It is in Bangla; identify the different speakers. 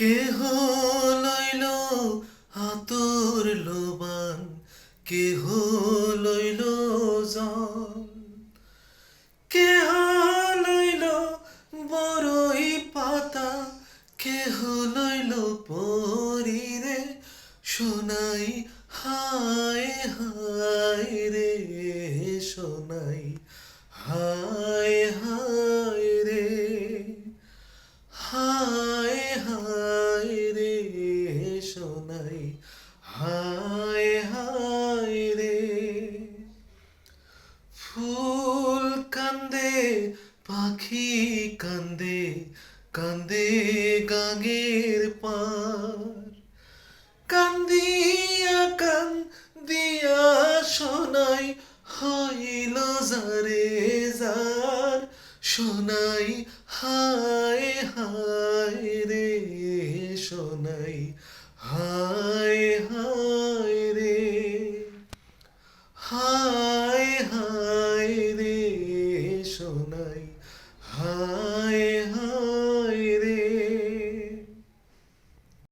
Speaker 1: কেহ লইল আতর লোবান, কেহ লইল জন কেহ লইল বড়ই পাতা, কেহ লইল পরিরে, সোনাই হায় হায় রে, সোনাই হায় হায় রে। হায় হায় ফুল কান্দে, পাখি কান্দে কান্দে গাঙের পার। কান্দিয়া কান্দিয়া সোনাই হইল যারে যার। সোনাই, হায় হায় রে, সোনাই, হায় হায় রে। হায় হায় So nice.